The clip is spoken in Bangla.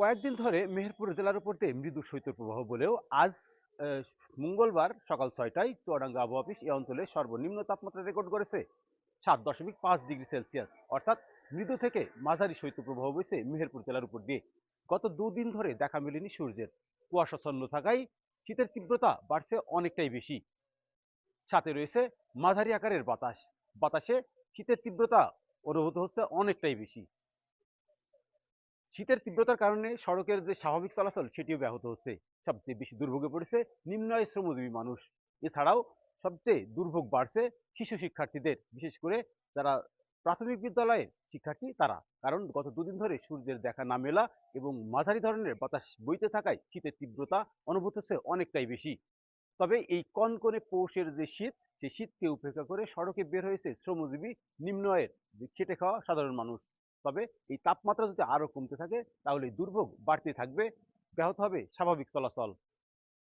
কয়েকদিন ধরে মেহেরপুর জেলার উপর দিয়ে মৃদু শৈত্যপ্রবাহ বলেও আজ মঙ্গলবার সকাল ছয়টায় চুয়াডাঙ্গা আবহাওয়া অফিস এই অঞ্চলে সর্বনিম্ন তাপমাত্রা রেকর্ড করেছে সাত দশমিক পাঁচ ডিগ্রি সেলসিয়াস। অর্থাৎ মৃদু থেকে মাঝারি শৈত্যপ্রবাহ বইছে মেহেরপুর জেলার উপর দিয়ে। গত দুদিন ধরে দেখা মেলেনি সূর্যের। কুয়াশাচ্ছন্ন থাকায় শীতের তীব্রতা বাড়ছে অনেকটাই বেশি। সাথে রয়েছে মাঝারি আকারের বাতাস। বাতাসে শীতের তীব্রতা অনুভূত হচ্ছে অনেকটাই বেশি। শীতের তীব্রতার কারণে সড়কের যে স্বাভাবিক চলাচল, সেটিও ব্যাহত হচ্ছে। সবচেয়ে বেশি দুর্ভোগে পড়েছে নিম্ন আয়ের শ্রমজীবী মানুষ। এছাড়াও সবচেয়ে দুর্ভোগ বাড়ছে শিশু শিক্ষার্থীদের, বিশেষ করে যারা প্রাথমিক বিদ্যালয়ের শিক্ষার্থী তারা। কারণ গত দুদিন ধরে সূর্যের দেখা না মেলা এবং মাঝারি ধরনের বাতাস বইতে থাকায় শীতের তীব্রতা অনুভূত হচ্ছে অনেকটাই বেশি। তবে এই কনকনে পৌষের যে শীত, সেই শীতকে উপেক্ষা করে সড়কে বের হয়েছে শ্রমজীবী নিম্ন আয়ের খেটে খাওয়া সাধারণ মানুষ। তবে এই তাপমাত্রা যদি আরও কমতে থাকে, তাহলে দুর্ভোগ বাড়তে থাকবে। ব্যাহত হবে স্বাভাবিক চলাচল।